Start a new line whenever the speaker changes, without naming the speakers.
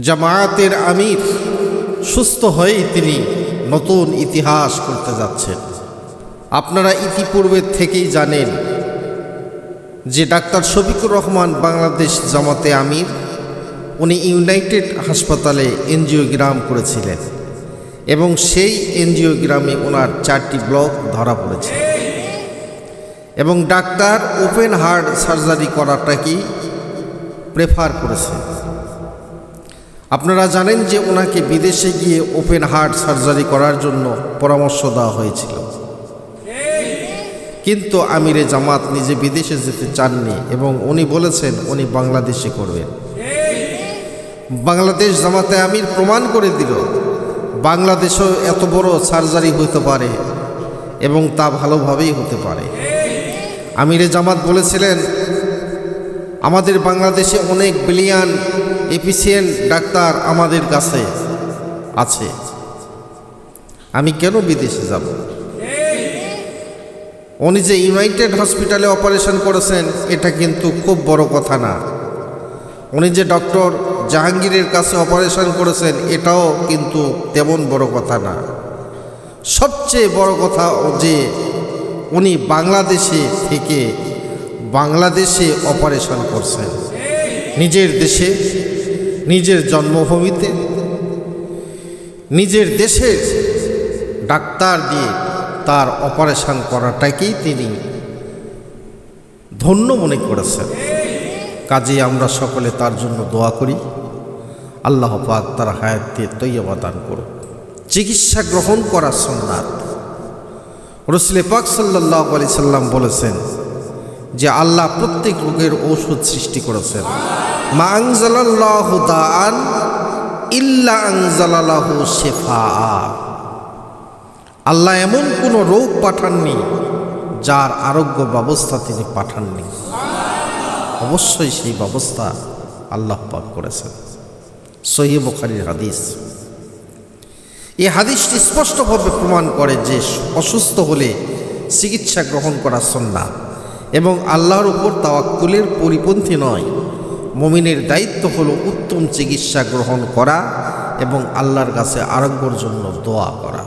জামায়াতের আমির সুস্থ হয়েই তিনি নতুন ইতিহাস করতে যাচ্ছেন। আপনারা ইতিপূর্বে থেকেই জানেন যে ডাক্তার শফিকুর রহমান বাংলাদেশ জামাতে আমির, উনি ইউনাইটেড হাসপাতালে এনজিওগ্রাম করেছিলেন এবং সেই এনজিওগ্রামে ওনার চারটি ব্লক ধরা পড়েছে। এবং ডাক্তার ওপেন হার্ট সার্জারি করাটাকেই প্রেফার করেছে। আপনারা জানেন যে ওনাকে বিদেশে গিয়ে ওপেন হার্ট সার্জারি করার জন্য পরামর্শ দেওয়া হয়েছিল। কিন্তু আমিরে জামাত নিজে বিদেশে যেতে চাননি এবং উনি বলেছেন উনি বাংলাদেশে করবেন। বাংলাদেশ জামাতে আমির প্রমাণ করে দিল, বাংলাদেশেও এত বড় সার্জারি হতে পারে এবং তা ভালোভাবেই হতে পারে। আমিরে জামাত বলেছিলেন আমাদের বাংলাদেশে অনেক বিলিয়ন এফিসিয়েন্ট ডাক্তার আমাদের কাছে আছে। আমি কেন বিদেশে যাব? উনি যে ইউনাইটেড হসপিটালে অপারেশন করেছেন, এটা কিন্তু খুব বড় কথা না। উনি যে ডক্টর জাহাঙ্গীরের কাছে অপারেশন করেছেন, এটাও কিন্তু তেমন বড় কথা না। সবচেয়ে বড় কথা যে উনি বাংলাদেশে থেকে বাংলাদেশে অপারেশন করছেন নিজের দেশে, নিজের জন্মভূমিতে, নিজের দেশের ডাক্তার দিয়ে তার অপারেশন করাটাকেই তিনি ধন্য মনে করেছেন। কাজে আমরা সকলে তার জন্য দোয়া করি। আল্লাহ পাক তার হায়াত দিয়ে তৈয়বা দান করুক। চিকিৎসা গ্রহণ করা সন্ন্যাত রসুলে পাক সাল্লাহ আলি সাল্লাম বলেছেন যে আল্লাহ প্রত্যেক রোগের ঔষধ সৃষ্টি করেছেন। মা আংজালাল্লাহ দান ইল্লা আংজালাল্লাহু শেফা। আল্লাহ এমন কোনো রোগ পাঠাননি যার আরোগ্য ব্যবস্থা তিনি পাঠাননি। অবশ্যই সেই ব্যবস্থা আল্লাহ পাক করেছেন। সহি বুখারির হাদিস। এই হাদিসটি স্পষ্টভাবে প্রমাণ করে যে অসুস্থ হলে চিকিৎসা গ্রহণ করা সন্না এবং আল্লাহর উপর তাওয়াক্কুলের পরিপন্থী নয়। মমিনের দায়িত্ব হল উত্তম চিকিৎসা গ্রহণ করা এবং আল্লাহর কাছে আরোগ্যর জন্য দোয়া করা।